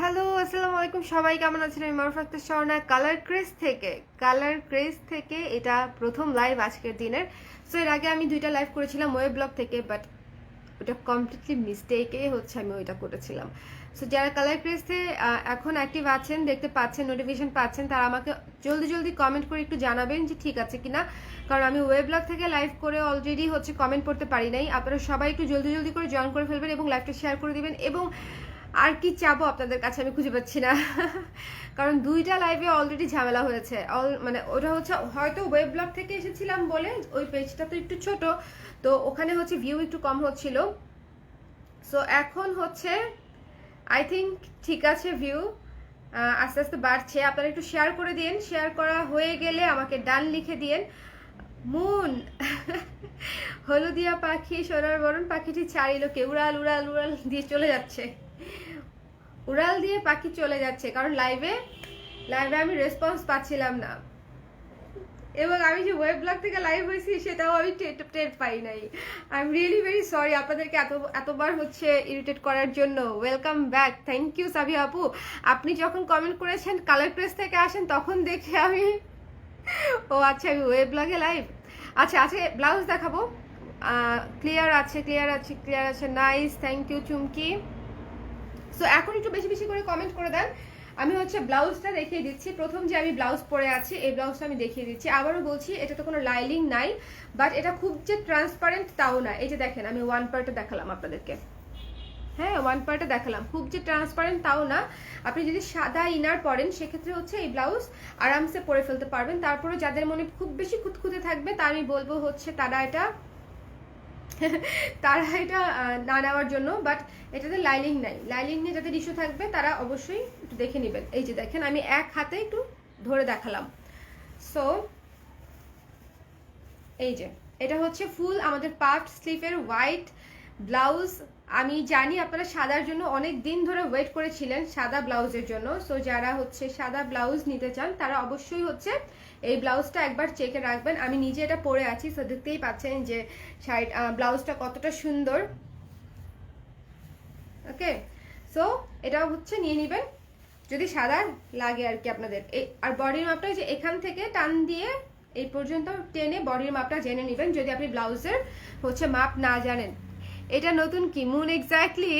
Hello, আসসালামু আলাইকুম। সবাই কেমন আছেন? আমি মারুফ স্বর্ণা কালার ক্রেজ থেকে। কালার ক্রেজ থেকে এটা প্রথম লাইভ আজকের দিনের। সো এর আগে আমি দুইটা লাইভ করেছিলাম ওয়েব ব্লগ থেকে বাট ওটা কমপ্লিটলি মিস্টেকে হচ্ছে আমি ওইটা করেছিলাম। সো যারা কালার ক্রেজে এখন অ্যাক্টিভ আছেন, দেখতে পাচ্ছেন নোটিফিকেশন পাচ্ছেন, তারা আমাকে জলদি জলদি কমেন্ট করে একটু জানাবেন যে ঠিক আছে কিনা। কারণ আমি ওয়েব ব্লগ থেকে লাইভ করে অলরেডি হচ্ছে কমেন্ট করতে পারি নাই। আপনারা সবাই একটু জলদি জলদি করে জয়েন করে ফেলবেন এবং লাইভটা শেয়ার করে দিবেন এবং আর কি চাবো আপনাদের কাছে আমি খুঁজে পাচ্ছি না। কারণ দুইটা লাইভে অলরেডি ঝামেলা হয়েছে। অল মানে ওটা হচ্ছে, হয়তো ওয়েব ব্লগ থেকে এসেছিলাম বলে ওই পেজটা তো একটু ছোট, তো ওখানে হচ্ছে ভিউ একটু কম হচ্ছিল। সো এখন হচ্ছে আই থিঙ্ক ঠিক আছে ভিউ আস্তে আস্তে বাড়ছে। আপনারা একটু শেয়ার করে দিন। শেয়ার করা হয়ে গেলে আমাকে ডান লিখে দিন মুন, হলদিয়া পাখি, সোনার বরণ, পাখিটি ছাড়িল কে উড়াল উড়াল উড়াল দিয়ে চলে যাচ্ছে। উড়াল দিয়ে পাখি চলে যাচ্ছে, কারণ লাইভে লাইভে আমি রেসপন্স পাচ্ছিলাম না। এবং আমি যে ওয়েব ব্লগ থেকে লাইভ হয়েছি, সেটাও আমি টের পাই নাই। I am really very sorry আপনাদেরকে এত, এতবার হচ্ছে ইরিটেট করার জন্য। ওয়েলকাম ব্যাক থ্যাংক ইউ সাবি আপু। আপনি যখন কমেন্ট করেছেন কালার প্রেস থেকে আসেন, তখন দেখে আমি, ও আচ্ছা আমি ওয়েব ব্লগে লাইভ আচ্ছা আছে ব্লাউজ দেখাবো। ক্লিয়ার আছে ক্লিয়ার আছে ক্লিয়ার আছে। Nice thank you Chumki. So এখন একটু বেশি বেশি করে কমেন্ট করে দেন। আমি হচ্ছে ব্লাউজটা দেখিয়ে দিচ্ছি। প্রথম যে আমি ব্লাউজ পরে আছি, এই ব্লাউজটা আমি দেখিয়ে দিচ্ছি। আবারও বলছি, এটা তো কোনো লাইলিং নাই বাট এটা খুব যে ট্রান্সপারেন্ট তাও না। এই যে দেখেন, আমি ওয়ান পার্টে দেখালাম আপনাদেরকে। হ্যাঁ ওয়ান পার্টে দেখালাম। খুব যে ট্রান্সপারেন্ট তাও না। আপনি যদি সাদা ইনার পরেন, সেক্ষেত্রে হচ্ছে এই ব্লাউজ আরামসে পরে ফেলতে পারবেন। তারপরে যাদের মনে খুব বেশি খুঁতখুঁতে থাকবে, তা আমি বলব হচ্ছে তারা এটা তারা এটা না নেওয়ার জন্য বাট এটাতে লাইলিং নাই। লাইলিং নিয়ে যাদের ইস্যু থাকবে, তারা অবশ্যই একটু দেখে নেবেন। এই যে দেখেন, আমি এক হাতে একটু ধরে দেখালাম। সো এই যে, এটা হচ্ছে ফুল আমাদের পাফ স্লিভের হোয়াইট ব্লাউজ আমি জানি আপনারা সাদার জন্য অনেক দিন ধরে ওয়েট করেছিলেন সাদা ব্লাউজের জন্য। সো যারা হচ্ছে সাদা ব্লাউজ নিতে চান, তারা অবশ্যই হচ্ছে এই ব্লাউজটা একবার চেকে রাখবেন। আমি নিজে এটা পরে আছি সো দেখতেই পাচ্ছেন যে শাড়ি ব্লাউজটা কতটা সুন্দর। ওকে সো এটা হচ্ছে নিয়ে নেবেন। যদি সাদা লাগে আর কি আপনাদের। এই আর বডির মাপটা যে এখান থেকে টান দিয়ে এই পর্যন্ত টেনে বডির মাপটা জেনে নেবেন, যদি আপনি ব্লাউজের হচ্ছে মাপ না জানেন। এটা নতুন কি? মুন এক্স্যাক্টলি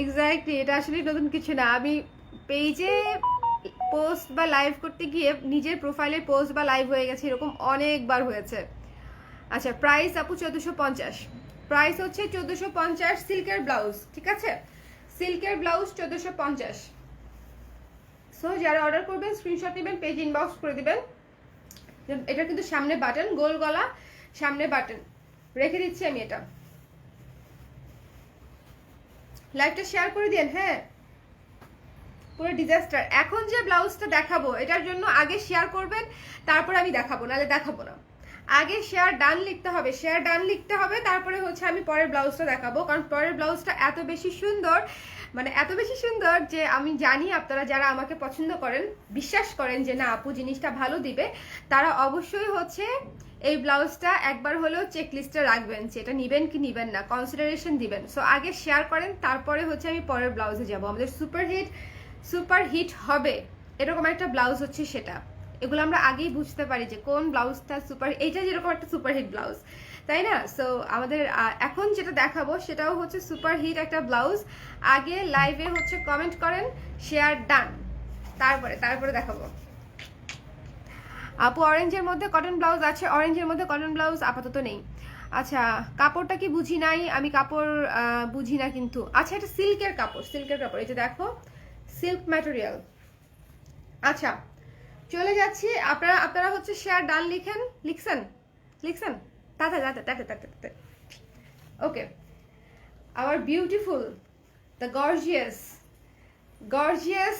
এক্স্যাক্টলি এটা আসলে নতুন কিছু না। আমি পেজে পোস্ট বা লাইভ করতে গিয়ে নিজের প্রোফাইলের পোস্ট বা লাইভ হয়ে গেছে, এরকম অনেকবার হয়েছে। আচ্ছা প্রাইস আপু চোদ্দোশো পঞ্চাশ। প্রাইস হচ্ছে চোদ্দোশো পঞ্চাশ সিল্কের ব্লাউজ ঠিক আছে? সিল্কের ব্লাউজ চোদ্দোশো পঞ্চাশ। সো যারা অর্ডার করবেন স্ক্রিনশট নেবেন পেজ ইনবক্স করে দেবেন। এটা কিন্তু সামনে বাটন গোল গলা, সামনে বাটন রেখে দিচ্ছি আমি এটা। লাইভটা শেয়ার করে দিন হ্যাঁ? পুরো ডিজাস্টার এখন যে ব্লাউজটা দেখাবো, এটার জন্য আগে শেয়ার করবেন, তারপরে আমি দেখাবো, নাহলে দেখাবো না। আগে শেয়ার ডান লিখতে হবে শেয়ার ডান লিখতে হবে, তারপরে হচ্ছে আমি পরের ব্লাউজটা দেখাবো, কারণ পরের ব্লাউজটা এত বেশি সুন্দর মানে এত বেশি সুন্দর যে আমি জানি আপনারা যারা আমাকে পছন্দ করেন, বিশ্বাস করেন যে না, আপু জিনিসটা ভালো দিবে, তারা অবশ্যই হচ্ছে এই ব্লাউজটা একবার হলেও চেক লিস্টে রাখবেন যে এটা নিবেন কি নিবেন না কনসিডারেশন দিবেন। সো আগে শেয়ার করেন, তারপরে হচ্ছে আমি পরের ব্লাউজে যাব। আমাদের সুপার হিট সুপার হিট হবে। এরকম একটা ব্লাউজ হচ্ছে সেটা। এগুলো আমরা আগেই বুঝতে পারি যে কোন ব্লাউজটা সুপার এইটা যেরকম একটা সুপার হিট ব্লাউজ, তাই না? সো আমাদের এখন যেটা দেখাবো, সেটাও হচ্ছে সুপার হিট একটা ব্লাউজ। আগে লাইভে হচ্ছে কমেন্ট করেন শেয়ার ডান তারপরে তারপরে দেখাবো। আপু অরেঞ্জের মধ্যে কটন ব্লাউজ আছে অরেঞ্জের মধ্যে কটন ব্লাউজ আপাতত নেই। আচ্ছা কাপড়টা কি বুঝি নাই? আমি কাপড় বুঝি না কিন্তু। আচ্ছা এটা সিল্কের কাপড় সিল্কের কাপড়। এই যে দেখো সিল্ক ম্যাটেরিয়াল আচ্ছা চলে যাচ্ছি। আপনারা আপনারা হচ্ছে শেয়ার ডান লিখেন, লিখছেন? লিখছেন? তাতে তাতে তাতে তাতে তাতে। Okay our beautiful the gorgeous gorgeous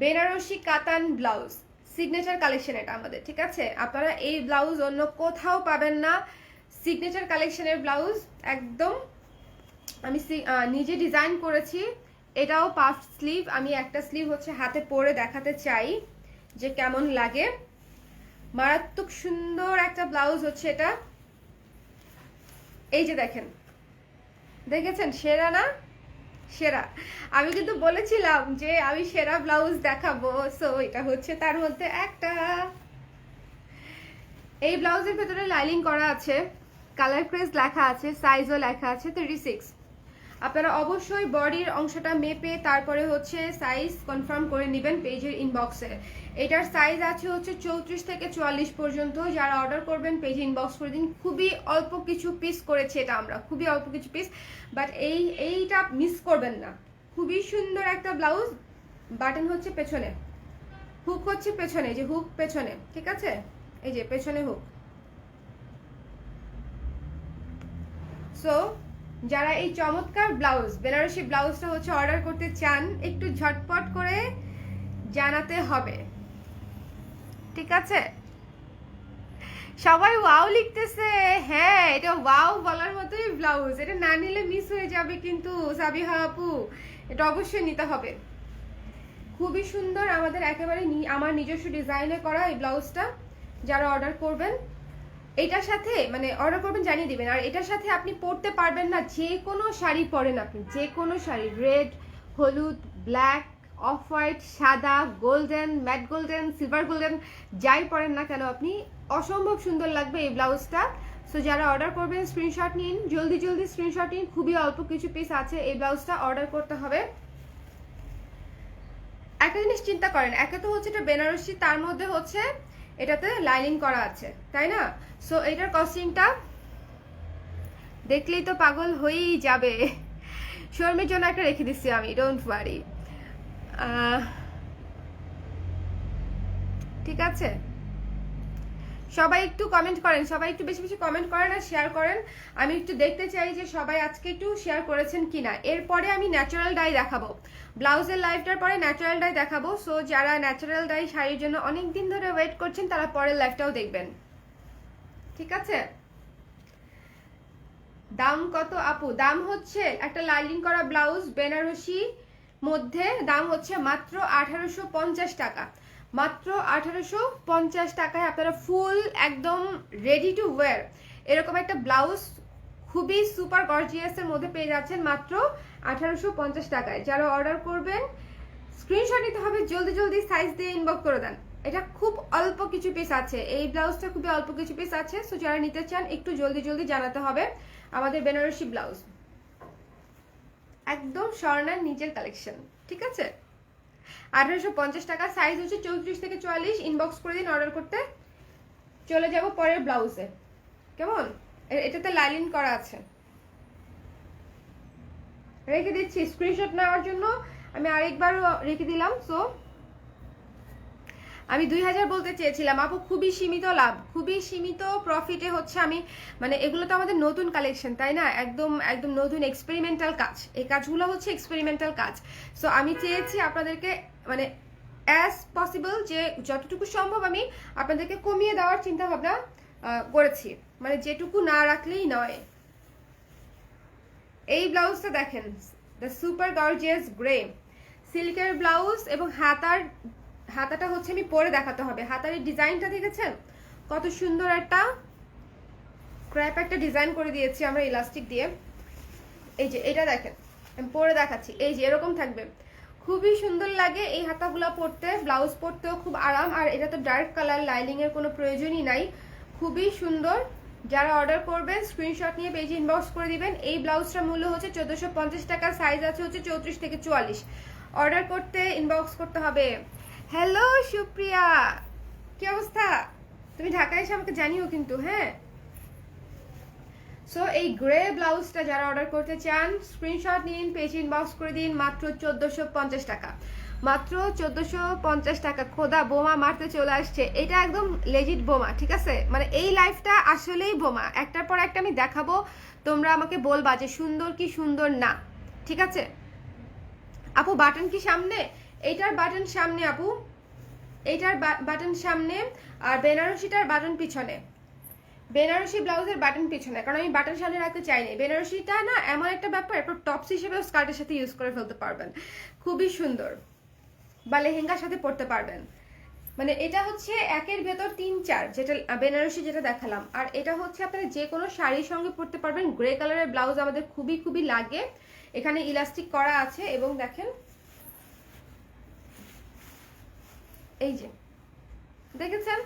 Benarasi katan blouse signature collection এটা আমাদের, ঠিক আছে? আপনারা এই ব্লাউজ অন্য কোথাও পাবেন না। সিগনেচার কালেকশনের ব্লাউজ একদম আমি নিজে ডিজাইন করেছি। এটাও পাফ স্লিভ আমি একটা স্লিভ হচ্ছে হাতে পরে দেখাতে চাই যে কেমন লাগে। মারাত্মক সুন্দর একটা ব্লাউজ হচ্ছে এটা। এই যে দেখেন, দেখেছেন? সেরা না? সেরা। আমি কিন্তু বলেছিলাম যে আমি সেরা ব্লাউজ দেখাবো সো এটা হচ্ছে তার মধ্যে একটা। এই ব্লাউজের ভেতরে লাইনিং করা আছে কালার ক্রেজ লেখা আছে সাইজও লেখা আছে থার্টি সিক্স আপনারা অবশ্যই বডির অংশটা মেপে তারপরে হচ্ছে সাইজ কনফার্ম করে নেবেন পেজের ইনবক্সে এটার সাইজ আছে হচ্ছে চৌত্রিশ থেকে চুয়াল্লিশ পর্যন্ত। যারা অর্ডার করবেন পেজে ইনবক্স করে দিন। খুবই অল্প কিছু পিস করেছে এটা আমরা। খুবই অল্প কিছু পিস বাট এই, এইটা মিস করবেন না। খুবই সুন্দর একটা ব্লাউজ বাটন হচ্ছে পেছনে। হুক হচ্ছে পেছনে, যে হুক পেছনে, ঠিক আছে? এই যে পেছনে হুক সো যারা এই চমৎকার ব্লাউজ, বেনারসি ব্লাউজটা হচ্ছে অর্ডার করতে চান, একটু ঝটপট করে জানাতে হবে। ঠিক আছে? সবাই ওয়াও লিখতেছে। হ্যাঁ এটা ওয়াও বলার মতোই ব্লাউজ। এটা না নিলে মিস হয়ে যাবে কিন্তু, সাবিহা আপু, এটা অবশ্যই নিতে হবে। খুবই সুন্দর আমাদের একেবারে আমার নিজস্ব ডিজাইনে করা এই ব্লাউজটা, যারা অর্ডার করবেন। এটার সাথে মানে অর্ডার করবেন, জানিয়ে দিবেন। আর এটার সাথে আপনি পরতে পারবেন না, যে কোনো শাড়ি পরেন আপনি। যে কোনো শাড়ি রেড হলুদ ব্ল্যাক অফ হোয়াইট সাদা golden matte golden silver golden যাই পরেন না কেন, আপনি অসম্ভব সুন্দর লাগবে এই ব্লাউজটা। সো যারা অর্ডার করবেন স্ক্রিনশট নিন। জলদি জলদি স্ক্রিনশট নিন। খুবই অল্প কিছু পিস আছে এই ব্লাউজটা অর্ডার করতে হবে। একটা জিনিস চিন্তা করেন, একে তো হচ্ছে এটা বেনারসি, তার মধ্যে হচ্ছে এটাতে লাইনিং করা আছে, তাই না? সো এটার কস্টিংটা দেখলেই তো পাগল হয়েই যাবে। শর্মের জন্য একটা রেখে দিচ্ছি আমি ডোন্ট ওয়ারি ঠিক আছে? সবাই একটু কমেন্ট করেন, সবাই একটু বেশি বেশি কমেন্ট করেন আর শেয়ার করেন। আমি একটু দেখতে চাই যে সবাই আজকে একটু শেয়ার করেছেন কিনা। এরপরে আমি ন্যাচারাল ডাই দেখাবো। ব্লাউজের লাইফটার পরে ন্যাচারাল ডাই দেখাবো। সো যারা ন্যাচারাল ডাই শাড়ির জন্য অনেক দিন ধরে ওয়েট করছেন, তারা পরের লাইফটাও দেখবেন। ঠিক আছে? দাম কত আপু? দাম হচ্ছে একটা লাইলিং করা ব্লাউজ বেনারসি মধ্যে দাম হচ্ছে মাত্র আঠারোশো পঞ্চাশ টাকা। মাত্র আঠারোশো পঞ্চাশ টাকায় আপনারা ফুল একদম রেডি টু ওয়ার এরকম একটা ব্লাউজ খুবই সুপার গর্জিয়াসের মধ্যে পেয়ে যাচ্ছেন মাত্র আঠারোশো পঞ্চাশ টাকায়। যারা অর্ডার করবেন স্ক্রিনশট নিতে হবে, জলদি জলদি সাইজ দিয়ে ইনবক্স করে দেন। এটা খুব অল্প কিছু পিস আছে। এই ব্লাউজটা খুবই অল্প কিছু পিস আছে সো যারা নিতে চান, একটু জলদি জলদি জানাতে হবে আমাদের বেনারসি ব্লাউজ। একদম স্বর্ণার নিজের কালেকশন ঠিক আছে? আঠারোশো পঞ্চাশ টাকা সাইজ হচ্ছে চৌত্রিশ থেকে চুয়াল্লিশ ইনবক্স করে দিন অর্ডার করতে। চলে যাব পরের ব্লাউজে কেমন? এটাতে লাইলিন করা আছে। রেখে দিচ্ছি স্ক্রিনশট নেওয়ার জন্য। আমি আরেকবারও রেখে দিলাম সো আমি দুই হাজার বলতে চেয়েছিলাম, আপু খুবই সীমিত লাভ, খুবই সীমিত প্রফিটে হচ্ছে আমি মানে এগুলো তো আমাদের নতুন কালেকশন তাই না? একদম একদম নতুন এক্সপেরিমেন্টাল কাজ, এই কাজগুলো হচ্ছে এক্সপেরিমেন্টাল কাজ। সো আমি চেয়েছি আপনাদেরকে মানে অ্যাজ পসিবল যে যতটুকু সম্ভব আমি আপনাদেরকে কমিয়ে দেওয়ার চিন্তা ভাবনা করেছি। মানে যেটুকু না রাখলেই নয়। এই ব্লাউজটা দেখেন দ্য সুপার গর্জিয়াস গ্রে সিল্কের ব্লাউজ এবং হাতার হাতাটা হচ্ছে আমি পরে দেখাতে হবে। হাতার এই ডিজাইনটা দেখেছেন? কত সুন্দর একটা ক্র্যাপ একটা ডিজাইন করে দিয়েছি আমরা ইলাস্টিক দিয়ে। এই যে এটা দেখেন, আমি পরে দেখাচ্ছি। এই যে এরকম থাকবে। খুবই সুন্দর লাগে এই হাতাগুলো পরতে, ব্লাউজ পরতেও খুব আরাম। আর এটা তো ডার্ক কালার, লাইনিং এর কোনো প্রয়োজনই নাই। খুবই সুন্দর। যারা অর্ডার করবেন, স্ক্রিনশট নিয়ে পেজে ইনবক্স করে দিবেন। এই ব্লাউজটার মূল্য হচ্ছে চোদ্দোশো টাকা সাইজ আছে হচ্ছে চৌত্রিশ থেকে চুয়াল্লিশ। অর্ডার করতে ইনবক্স করতে হবে। হ্যালো সুপ্রিয়া। কি অবস্থা? তুমি ঢাকায় এসে আমাকে জানিও কিন্তু হ্যাঁ? সো এই গ্রে ব্লাউজটা যারা অর্ডার করতে চান স্ক্রিনশট নিন পেজ ইনবক্স করে দিন, মাত্র চোদ্দোশো পঞ্চাশ টাকা। মাত্র চোদ্দোশো পঞ্চাশ টাকা খোদা, বোমা মারতে চলে আসছে। এটা একদম লেজিট বোমা, ঠিক আছে? মানে এই লাইফটা আসলেই বোমা। একটার পর একটা আমি দেখাবো, তোমরা আমাকে বলবা যে সুন্দর কি সুন্দর না, ঠিক আছে? আপু বাটন কি সামনে? এইটার বাটন সামনে আপু। এইটার বাটন সামনে আর বেনারসিটার বাটন পিছনে। বেনারসি ব্লাউজের বাটন পিছনে, কারণ আমি বাটন সামনে রাখতে চাইনি। বেনারসিটা না এমন একটা ব্যাপার, এরপর টপস হিসেবেও স্কার্টের সাথে ইউজ করে ফেলতে পারবেন। খুবই সুন্দর। বা লেহেঙ্গার সাথে পরতে পারবেন। মানে এটা হচ্ছে একের ভেতর তিন চার, যেটা বেনারসি যেটা দেখালাম। আর এটা হচ্ছে আপনারা যে কোনো শাড়ির সঙ্গে পরতে পারবেন। গ্রে কালারের ব্লাউজ আমাদের খুবই খুবই লাগে। এখানে ইলাস্টিক করা আছে এবং দেখেন এই যে, দেখেছেন?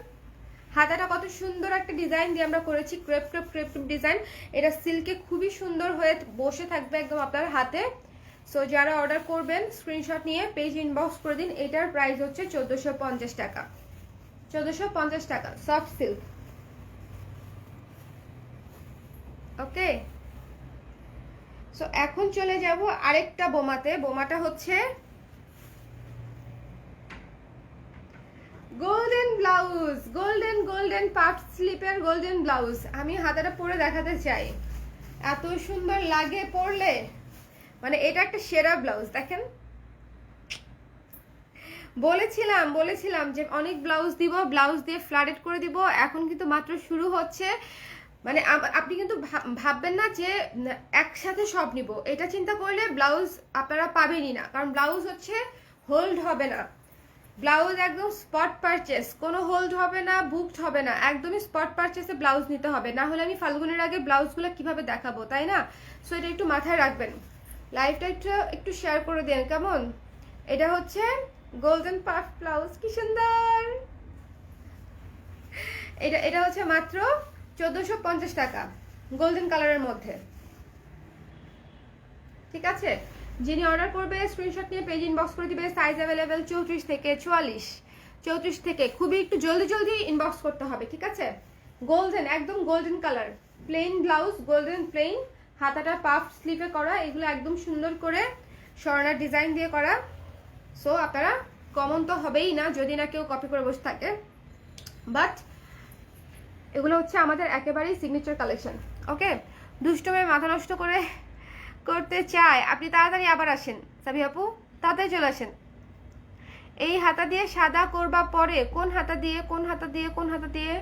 হাতাটা কত সুন্দর একটা ডিজাইন দিয়ে আমরা করেছি ক্রেপ ক্রেপ ক্রেপ ডিজাইন এটা সিল্কে খুবই সুন্দর হয়ে বসে থাকবে একদম আপনার হাতে। সো যারা অর্ডার করবেন স্ক্রিনশট নিয়ে পেজ ইনবক্স করে দিন। এটার প্রাইস হচ্ছে চোদ্দোশো পঞ্চাশ টাকা। চোদ্দোশো পঞ্চাশ টাকা সফট সিল্ক ওকে? সো এখন চলে যাব আরেকটা বোমাতে। বোমাটা হচ্ছে golden blouse golden golden puff স্লিপের গোল্ডেন ব্লাউজ আমি হাতাটা পরে দেখাতে চাই। এত সুন্দর লাগে পরলে। মানে এটা একটা সেরা ব্লাউজ দেখেন। বলেছিলাম বলেছিলাম যে অনেক ব্লাউজ দিব ব্লাউজ দিয়ে ফ্লাডেড করে দিব। এখন কিন্তু মাত্র শুরু হচ্ছে। মানে আপনি কিন্তু ভাববেন না যে একসাথে সব নিব। এটা চিন্তা করলে ব্লাউজ আপনারা পাবেনই না। কারণ ব্লাউজ হচ্ছে হোল্ড হবে না। ব্লাউজ একদম স্পট পারচেস কোনো হোল্ড হবে না বুকড হবে না, একদমই স্পট পারচেসে ব্লাউজ নিতে হবে। না হলে আমি ফাল্গুনের আগে ব্লাউজগুলো কীভাবে দেখাবো, তাই না? সো এটা একটু মাথায় রাখবেন। লাইভটা একটু একটু শেয়ার করে দেন, কেমন? এটা হচ্ছে গোল্ডেন পাফ ব্লাউজ, কি সুন্দর! এটা এটা হচ্ছে মাত্র চোদ্দোশো পঞ্চাশ টাকা গোল্ডেন কালারের মধ্যে। ঠিক আছে? যিনি অর্ডার করবে স্ক্রিনশট নিয়ে পেজ ইনবক্স করে দিবে সাইজ অ্যাভেলেবেল চৌত্রিশ থেকে চুয়াল্লিশ। চৌত্রিশ থেকে খুবই একটু জলদি জলদি ইনবক্স করতে হবে, ঠিক আছে? গোল্ডেন একদম golden colour plain blouse golden plain হাতাটা পাফ স্লিপে করা, এগুলো একদম সুন্দর করে স্বর্ণার ডিজাইন দিয়ে করা। সো আপনারা কমন তো হবেই না, যদি না কেউ কপি করে বসে থাকে। বাট এগুলো হচ্ছে আমাদের একেবারেই সিগনেচার কালেকশন ওকে দুষ্টমে মাথা নষ্ট করে করতে চায়, আপনি তাড়াতাড়ি আবার আসেন। সাবি আপু, তাড়াতাড়ি চলে আসেন। এই হাতা দিয়ে সাদা করবা পরে, কোন হাতা দিয়ে, কোন হাতা দিয়ে, কোন হাতা দিয়ে?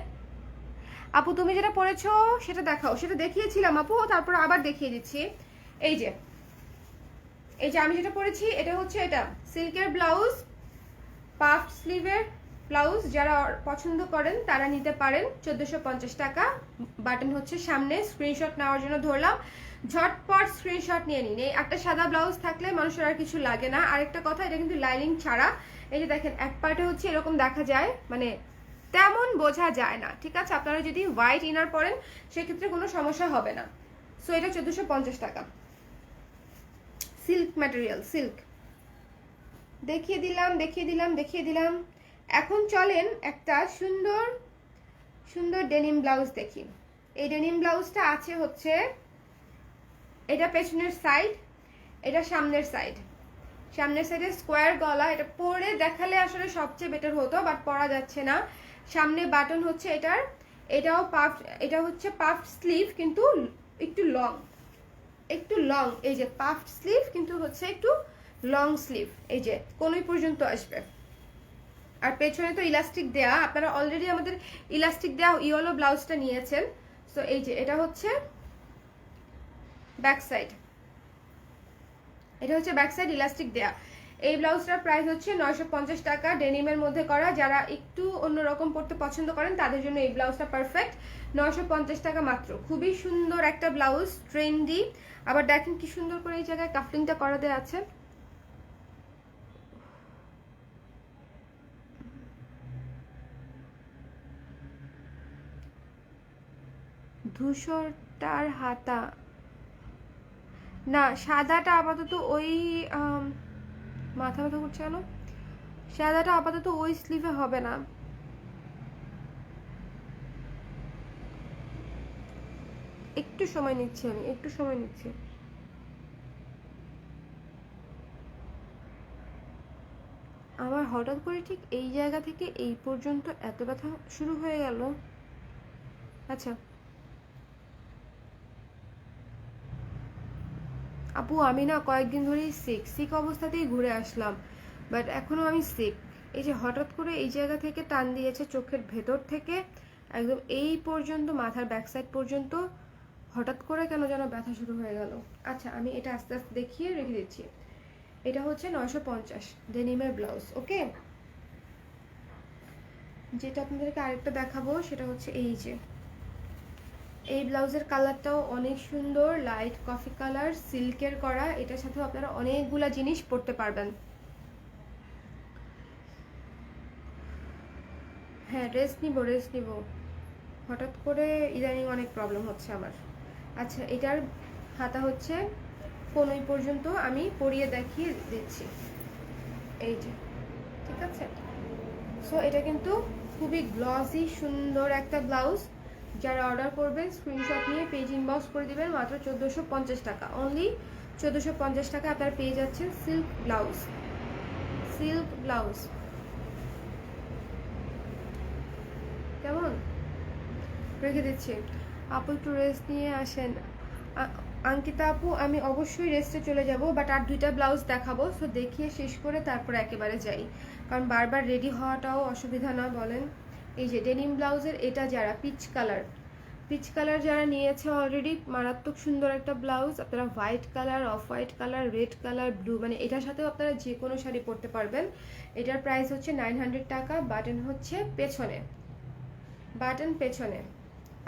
আপু, তুমি যেটা পরেছো, সেটা দেখাও। সেটা দেখিয়েছিলাম আপু, তারপর আবার দেখিয়ে দিচ্ছি। এই যে এই যে আমি যেটা পরেছি, এটা হচ্ছে এটা। সিল্কের ব্লাউজ, পাফ স্লিভের ব্লাউজ, যারা পছন্দ করেন, তারা নিতে পারেন। চোদ্দোশো টাকা। বাটন হচ্ছে সামনে। স্ক্রিনশট নেওয়ার জন্য ধরলাম। ঝটপট স্ক্রিনশট নিয়ে নিন। এই একটা সাদা ব্লাউজ থাকলে মানুষের আর কিছু লাগে না। আরেকটা কথা, এটা কিন্তু লাইনিং ছাড়া। এই যে দেখেন, এক পার্টে হচ্ছে এরকম দেখা যায় মানে তেমন বোঝা যায় না, ঠিক আছে? আপনারা যদি হোয়াইট ইনার পরেন, সেক্ষেত্রে কোনো সমস্যা হবে না। সো এটা চোদ্দোশো পঞ্চাশ টাকা। সিল্ক ম্যাটেরিয়াল সিল্ক দেখিয়ে দিলাম দেখিয়ে দিলাম দেখিয়ে দিলাম। এখন চলেন একটা সুন্দর সুন্দর ডেনিম ব্লাউজ দেখি। এই ডেনিম ব্লাউজটা আছে হচ্ছে এটা পেছনের সাইড এটা সামনের সাইড সামনের সাইডে স্কোয়ার গলা, এটা পরে দেখালে আসলে সবচেয়ে বেটার হতো বাট পরা যাচ্ছে না। সামনে বাটন হচ্ছে এটার, এটাও পাফ এটা হচ্ছে পাফ স্লিভ কিন্তু একটু লং একটু লং এই যে পাফ স্লিভ কিন্তু হচ্ছে একটু লং স্লিভ এই যে কোনই পর্যন্ত আসবে। আর পেছনে তো ইলাস্টিক দেয়া, আপনারা অলরেডি আমাদের ইলাস্টিক দেয়া ইয়েলো ব্লাউজটা নিয়েছেন সো এই যে এটা হচ্ছে ব্যাক সাইড এটা হচ্ছে ব্যাক সাইড ইলাস্টিক দেয়া। এই ব্লাউজটার প্রাইস হচ্ছে নয়শো পঞ্চাশ টাকা ডেনিমের মধ্যে করা। যারা একটু অন্যরকম পড়তে পছন্দ করেন, তাদের জন্য এই ব্লাউজটা পারফেক্ট নয়শো পঞ্চাশ টাকা মাত্র। খুবই সুন্দর একটা ব্লাউজ ট্রেন্ডি আবার দেখেন কি সুন্দর করে এই জায়গায় কাফলিংটা করা দেওয়া আছে। ধূসরটার হাতা না, সাদাটা আপাতত ওই মাথা ব্যথা করছে কেন? সাদাটা আপাতত ওই স্লিভে হবে না। একটু সময় নিচ্ছি আমি, একটু সময় নিচ্ছি। আমার হঠাৎ করে ঠিক এই জায়গা থেকে এই পর্যন্ত এত ব্যথা শুরু হয়ে গেল। আচ্ছা। আপু, আমি না কয়েকদিন ধরেই সিক সিক অবস্থাতেই ঘুরে আসলাম বাট এখনও আমি সিক এই যে হঠাৎ করে এই জায়গা থেকে টান দিয়েছে চোখের ভেতর থেকে, একদম এই পর্যন্ত, মাথার ব্যাক সাইড পর্যন্ত, হঠাৎ করে কেন যেন ব্যথা শুরু হয়ে গেল। আচ্ছা আমি এটা আস্তে আস্তে দেখিয়ে রেখে দিচ্ছি। এটা হচ্ছে নয়শো পঞ্চাশ ডেনিমের ব্লাউজ ওকে যেটা আপনাদেরকে আরেকটা দেখাবো, সেটা হচ্ছে এই যে। এই ব্লাউজের কালারটাও অনেক সুন্দর লাইট কফি কালার সিল্কের করা, এটার সাথেও আপনারা অনেকগুলা জিনিস পরতে পারবেন। হ্যাঁ রেস্ট নিব রেস্ট নিব। হঠাৎ করে ইদানিং অনেক প্রবলেম হচ্ছে আমার। আচ্ছা এটার হাতা হচ্ছে পনেরোই পর্যন্ত আমি পরিয়ে দেখিয়ে দিচ্ছি। এই যে, ঠিক আছে? সো এটা কিন্তু খুবই গ্লসি সুন্দর একটা ব্লাউজ। যারা অর্ডার করবেন স্ক্রিনশট নিয়ে পেজ ইনবক্স করে দিবেন, মাত্র চোদ্দোশো পঞ্চাশ টাকা। অনলি চোদ্দোশো পঞ্চাশ টাকা আপনারা পেয়ে যাচ্ছেন সিল্ক ব্লাউজ সিল্ক ব্লাউজ কেমন? রেখে দিচ্ছি। আপু একটু রেস্ট নিয়ে আসেন। আঙ্কিতা আপু, আমি অবশ্যই রেস্টে চলে যাব বাট আর দুইটা ব্লাউজ দেখাবো সো দেখিয়ে শেষ করে তারপরে একেবারে যাই। কারণ বারবার রেডি হওয়াটাও অসুবিধা না, বলেন। এই যে ডেনিম ব্লাউজের এটা যারা পিচ কালার পিচ কালার যারা নিয়েছে অলরেডি মারাত্মক সুন্দর একটা ব্লাউজ আপনারা white colour off white colour red colour blue মানে এটার সাথেও আপনারা যে কোনো শাড়ি পরতে পারবেন। এটার প্রাইস হচ্ছে নাইন হান্ড্রেড টাকা বাটন হচ্ছে পেছনে। বাটন পেছনে।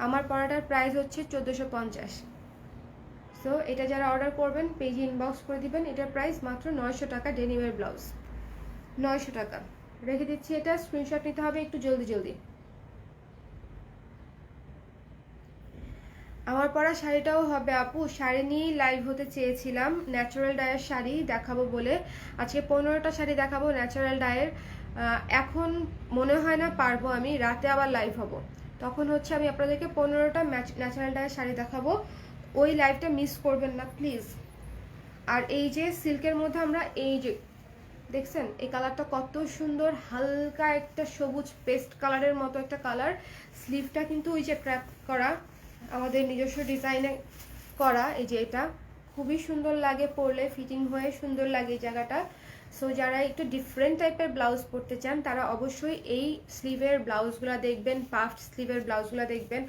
আমার পরাটার প্রাইস হচ্ছে চোদ্দোশো পঞ্চাশ। সো এটা যারা অর্ডার করবেন পেজে ইনবক্স করে দিবেন, এটার প্রাইস মাত্র নয়শো টাকা ডেনিমের ব্লাউজ নয়শো টাকা। রেখে দিচ্ছি এটা স্ক্রিনশট নিতে হবে একটু জলদি জলদি। আমার পরা শাড়িটাও হবে, আপু, শাড়ি নিয়েই লাইভ হতে চেয়েছিলাম ন্যাচারাল ডায়ের শাড়ি দেখাবো বলে। আজকে পনেরোটা শাড়ি দেখাবো ন্যাচারাল ডায়ের এখন মনে হয় না পারব আমি, রাতে আবার লাইভ হব। তখন হচ্ছে আমি আপনাদেরকে পনেরোটা ন্যাচারাল ডায়ের শাড়ি দেখাবো। ওই লাইভটা মিস করবেন না প্লিজ আর এই যে সিল্কের মধ্যে আমরা, এই যে দেখছেন, এই কালারটা কত সুন্দর, হালকা একটা সবুজ পেস্ট কালারের মতো একটা কালার। স্লিভটা কিন্তু ওই যে ক্র্যাপ করা, আমাদের নিজস্ব ডিজাইনে করা, এই যে এটা। খুবই সুন্দর লাগে পরলে ফিটিং হয়ে সুন্দর লাগে এই জায়গাটা। সো যারা একটু ডিফারেন্ট টাইপের ব্লাউজ পরতে চান, তারা অবশ্যই এই স্লিভের ব্লাউজগুলো দেখবেন পাফট স্লিভের ব্লাউজগুলো দেখবেন।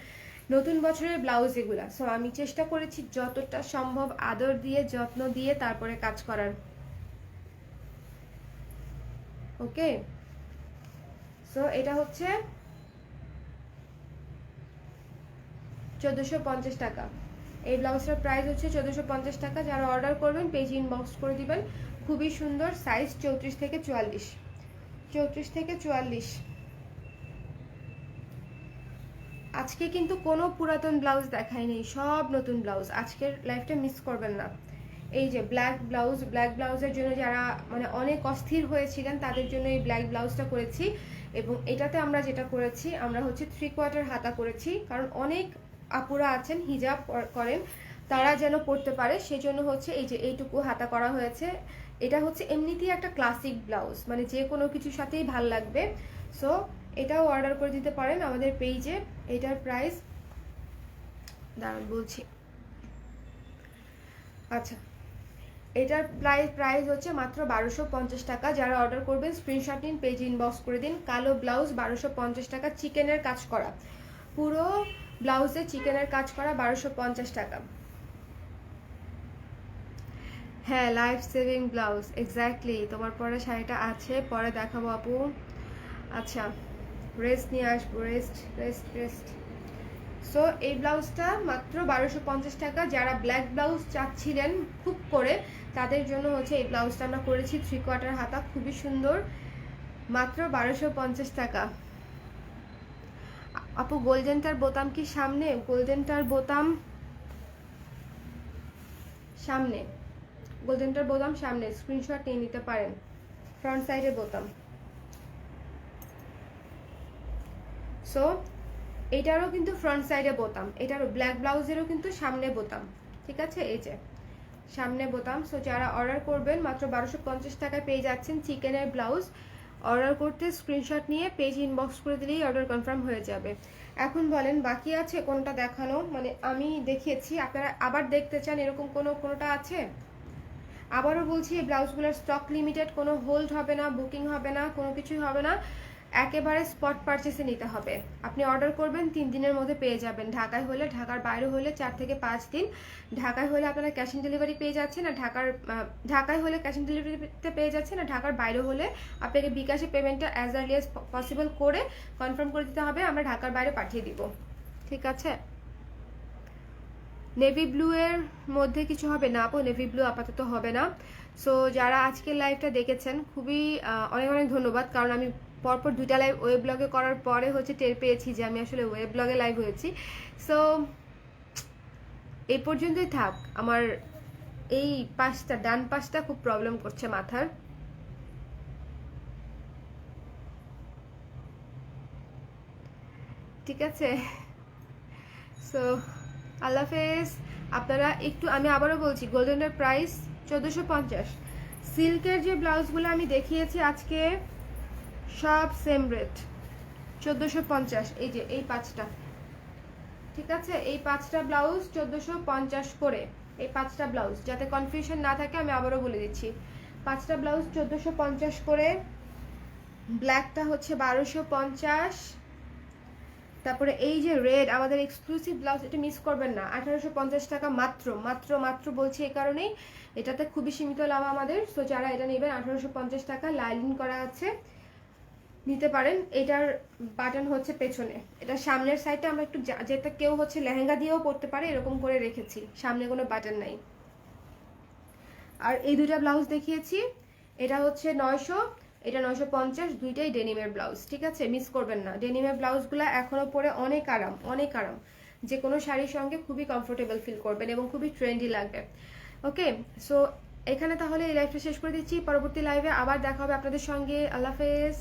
নতুন বছরের ব্লাউজ এগুলা। সো আমি চেষ্টা করেছি যতটা সম্ভব আদর দিয়ে, যত্ন দিয়ে তারপরে কাজ করার। ওকে? সো এটা হচ্ছে চোদ্দোশো পঞ্চাশ টাকা। এই ব্লাউজটার প্রাইস হচ্ছে চোদ্দোশো পঞ্চাশ টাকা। যারা অর্ডার করবেন পেজ ইনবক্স করে দিবেন। খুবই সুন্দর সাইজ চৌত্রিশ থেকে চুয়াল্লিশ। চৌত্রিশ থেকে চুয়াল্লিশ। আজকে কিন্তু কোনো পুরাতন ব্লাউজ দেখায়নি সব নতুন ব্লাউজ। আজকের লাইফটা মিস করবেন না। এই যে ব্ল্যাক ব্লাউজ ব্ল্যাক ব্লাউজের জন্য যারা মানে অনেক অস্থির হয়েছিলেন, তাদের জন্য এই ব্ল্যাক ব্লাউজটা করেছি। এবং এটাতে আমরা যেটা করেছি, আমরা হচ্ছে থ্রি কোয়ার্টার হাতা করেছি। কারণ অনেক আপুরা আছেন হিজাব করেন, তারা যেন পড়তে পারে। সেজন্য হচ্ছে এই যে এইটুকু হাতা করা হয়েছে। এটা হচ্ছে এমনিতেই একটা ক্লাসিক ব্লাউজ মানে যে কোনো কিছুর সাথেই ভালো লাগবে। সো এটাও অর্ডার করে দিতে পারেন আমাদের পেজে এটার প্রাইস দাঁড়ান বলছি। আচ্ছা। এটার প্রাইস প্রাইস হচ্ছে মাত্র বারোশো পঞ্চাশ টাকা। যারা অর্ডার করবেন স্ক্রিনশট নিন পেজ ইনবক্স করে দিন। কালো ব্লাউজ বারোশো পঞ্চাশ টাকা চিকেনের কাজ করা। পুরো ব্লাউজে চিকেনের কাজ করা, বারোশো পঞ্চাশ টাকা। হ্যাঁ লাইফ সেভিং ব্লাউজ এক্স্যাক্টলি তোমার পরে শাড়িটা আছে, পরে দেখাবো আপু। আচ্ছা রেস্ট নিয়ে আসব রেস্ট রেস্ট রেস্ট সো এই ব্লাউজটা মাত্র বারোশো পঞ্চাশ টাকা। যারা ব্ল্যাক ব্লাউজ চাচ্ছিলেন খুব করে, তাদের জন্য হচ্ছে এই ব্লাউজটা আমরা করেছি থ্রি কোয়ার্টার হাতা, খুবই সুন্দর। মাত্র বারোশো পঞ্চাশ টাকা। আপু গোল্ডেনটার বোতাম কি সামনে? গোল্ডেনটার বোতাম সামনে। গোল্ডেনটার বোতাম সামনে। স্ক্রিনশট নিয়ে নিতে পারেন। ফ্রন্ট সাইডের বোতাম। সো এটারও কিন্তু ফ্রন্ট সাইডে বোতাম, এটারও ব্ল্যাক ব্লাউজেরও কিন্তু সামনে বোতাম, ঠিক আছে? এই যে, সামনে বোতাম। সো যারা অর্ডার করবেন, মাত্র বারোশো পঞ্চাশ টাকায় পেয়ে যাচ্ছেন চিকেনের ব্লাউজ অর্ডার করতে স্ক্রিনশট নিয়ে পেজ ইনবক্স করে দিলেই অর্ডার কনফার্ম হয়ে যাবে। এখন বলেন, বাকি আছে কোনটা দেখানো? মানে আমি দেখিয়েছি, আপনারা আবার দেখতে চান, এরকম কোনো, কোনোটা আছে? আবারও বলছি, এই ব্লাউজগুলোর স্টক লিমিটেড কোনো হোল্ড হবে না বুকিং হবে না, কোনো কিছুই হবে না। একেবারে স্পট পারচেসে নিতে হবে। আপনি অর্ডার করবেন, তিন দিনের মধ্যে পেয়ে যাবেন। ঢাকায় হলে, ঢাকার বাইরে হলে চার থেকে পাঁচ দিন। ঢাকায় হলে আপনারা ক্যাশ অন ডেলিভারি পেয়ে যাচ্ছেন আর ঢাকার ঢাকায় হলে ক্যাশ অন ডেলিভারিতে পেয়ে যাচ্ছেন আর ঢাকার বাইরে হলে আপনাকে বিকাশে পেমেন্টটা অ্যাজ আর্লি অ্যাজ পসিবল করে কনফার্ম করে দিতে হবে। আমরা ঢাকার বাইরে পাঠিয়ে দিব। ঠিক আছে? নেভি ব্লু এর মধ্যে কিছু হবে না আপু। নেভি ব্লু আপাতত হবে না। সো যারা আজকের লাইভটা দেখেছেন, খুবই অনেক অনেক ধন্যবাদ। কারণ আমি পরপর দুইটা লাইভ ওয়েব ব্লগে করার পরে হচ্ছে টের পেয়েছি যে আমি আসলে ওয়েব ব্লগে লাইভ হয়েছি। সো এই পর্যন্তই থাক। আমার এই পাশটা, ডান পাশটা খুব প্রবলেম করছে মাথার। ঠিক আছে? সো আল্লাহ হাফেজ। আপনারা একটু, আমি আবারও বলছি গোল্ডেনের প্রাইস চোদ্দোশো পঞ্চাশ। সিল্কের যে ব্লাউজগুলো আমি দেখিয়েছি আজকে সব সেম রেট চোদ্দোশো পঞ্চাশ, এই যে, এই পাঁচটা। ঠিক আছে? এই পাঁচটা ব্লাউজ চোদ্দোশো পঞ্চাশ করে। এই পাঁচটা ব্লাউজ যাতে কনফিউশন না থাকে, আমি আবারও বলে দিচ্ছি। পাঁচটা ব্লাউজ চোদ্দোশো পঞ্চাশ করে। ব্ল্যাকটা হচ্ছে বারোশো পঞ্চাশ। তারপরে এই যে রেড আমাদের এক্সক্লুসিভ ব্লাউজ এটা মিস করবেন না। আঠারোশো পঞ্চাশ টাকা মাত্র মাত্র মাত্র বলছি এই কারণেই। এটাতে খুবই সীমিত লাভ আমাদের। সো যারা এটা নেবেন, আঠারোশো পঞ্চাশ টাকা লাইলিং করা আছে। নিতে পারেন। এটার বাটন হচ্ছে পেছনে। এটা সামনের সাইডে আমরা একটু যেটা কেউ হচ্ছে লেহেঙ্গা দিয়েও পরতে পারে, এরকম করে রেখেছি। সামনে কোনো বাটন নাই। আর এই দুটা ব্লাউজ দেখিয়েছি। এটা হচ্ছে নয়শো, এটা নয়শো পঞ্চাশ, দুইটাই ডেনিমের ব্লাউজ ঠিক আছে? মিস করবেন না। ডেনিমের ব্লাউজগুলো এখনও পরে অনেক আরাম অনেক আরাম। যে কোনো শাড়ির সঙ্গে খুবই কমফোর্টেবল ফিল করবেন এবং খুবই ট্রেন্ডি লাগবে। ওকে সো এখানে তাহলে এই লাইভটা শেষ করে দিচ্ছি। পরবর্তী লাইভে আবার দেখা হবে আপনাদের সঙ্গে। আল্লাহ হাফেজ।